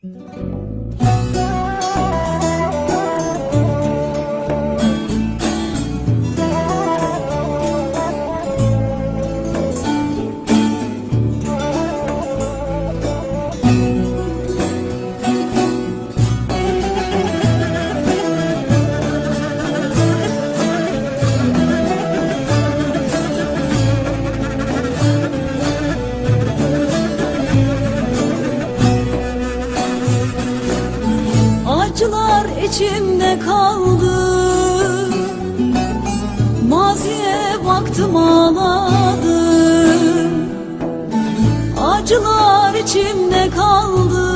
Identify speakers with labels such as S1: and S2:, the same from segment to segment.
S1: Thank you. Acılar içimde kaldı. Maziye baktım ağladım. Acılar içimde kaldı.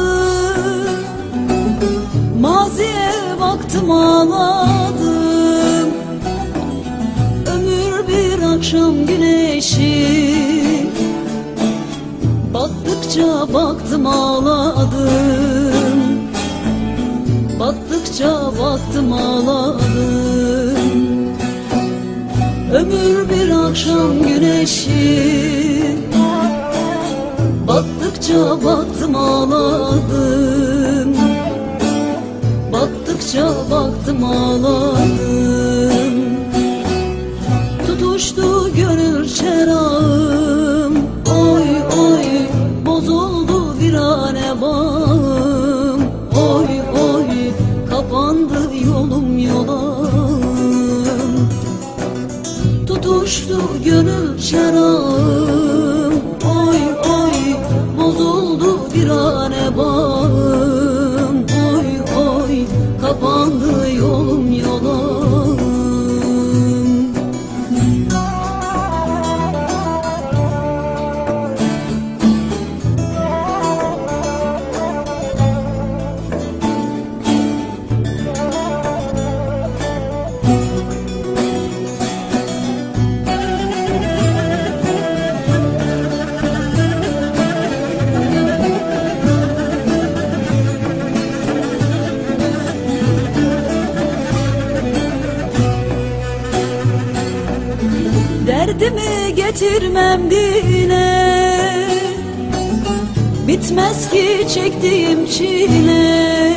S1: Maziye baktım ağladım. Ömür bir akşam güneşi. Battıkça baktım ağladım Battıkça baktım ağladım Ömür bir akşam güneşi. Battıkça baktım ağladım Battıkça baktım ağladım Tutuştu gönül çerağım Oy oy bozuldu virane bağım Derdimi getirmem dile. Bitmez ki çektiğim çile.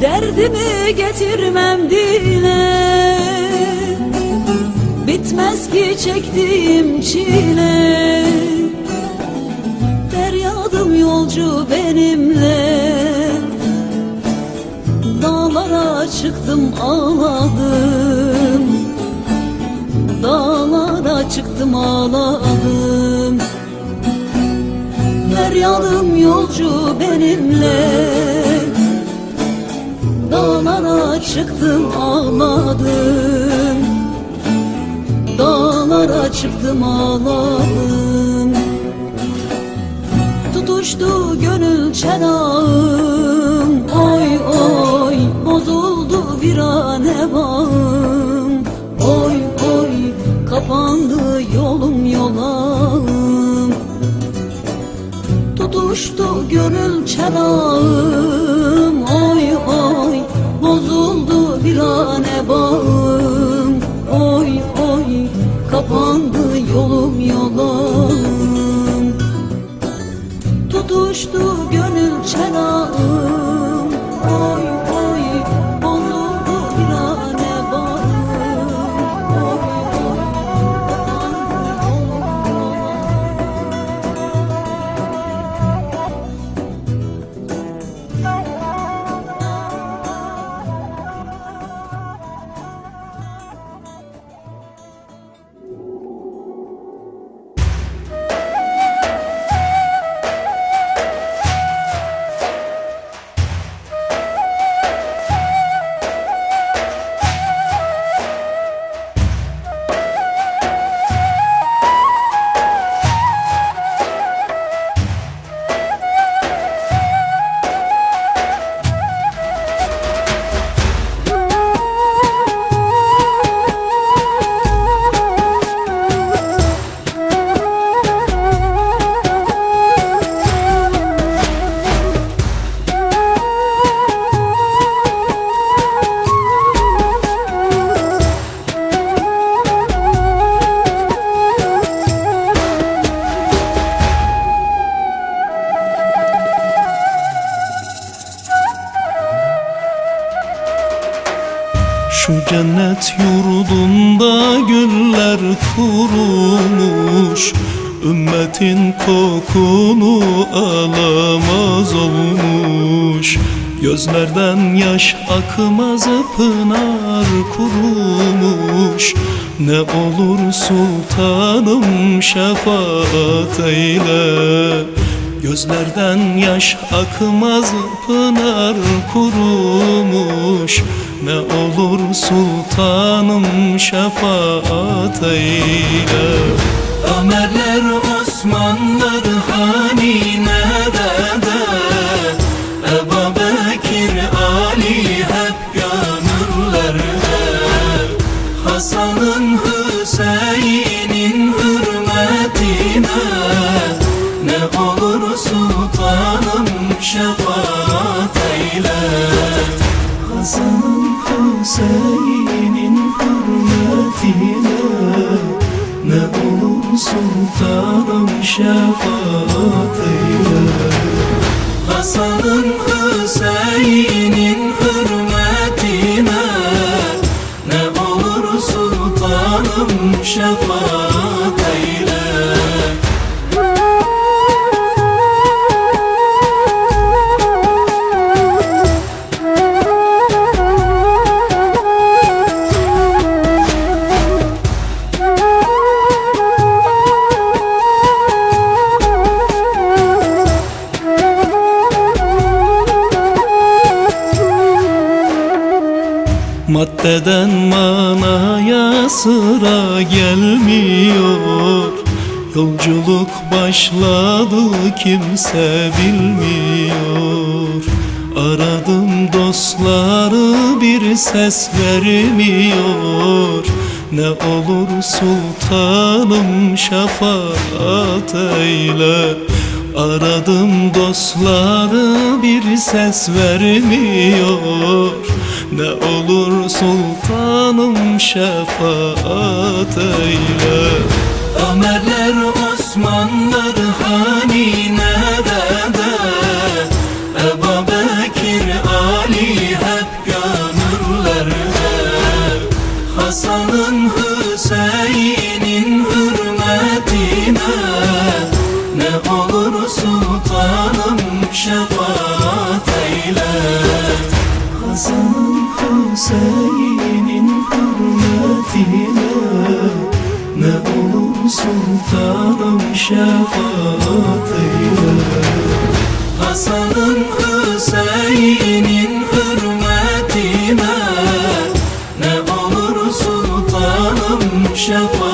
S1: Derdimi getirmem dile. Bitmez ki çektiğim çile. Feryadım yolcu benimle. Dağlara çıktım ağladım Dağlara çıktım ağladım. Feryadım yolcu benimle. Dağlara çıktım ağladım. Dağlara çıktım ağladım. Tutuştu gönül çenağım. Oy oy bozuldu virane bağım kapandı yolum yolum Tutuştu gönül çenağım Oy oy bozuldu virane bağım. Oy oy kapandı yolum yolum Tutuştu
S2: Şu cennet yurdunda güller kurumuş Ümmetin kokunu alamaz olmuş. Gözlerden yaş akmaz pınar kurumuş. Ne olur sultanım şefaat eyle. Gözlerden yaş akmaz pınar kurumuş. Ne olur sultanım şefaat eyle. Ömerler Osmanlar Hüseyin'in hürmetine Ne olur sultanım şefaat eyle Hasan'ın Hüseyin'in hürmetine Ne olur sultanım şefaat Maddeden manaya sıra gelmiyor? Yolculuk başladı kimse bilmiyor. Aradım dostları bir ses vermiyor. Ne olur sultanım şefaat eyle Aradım dostları bir ses vermiyor. Ne olur sultanım şefaat eyle sultanım şefaat eyle Hasan'ın Hüseyin'in hürmetine Ne olur sultanım şefaat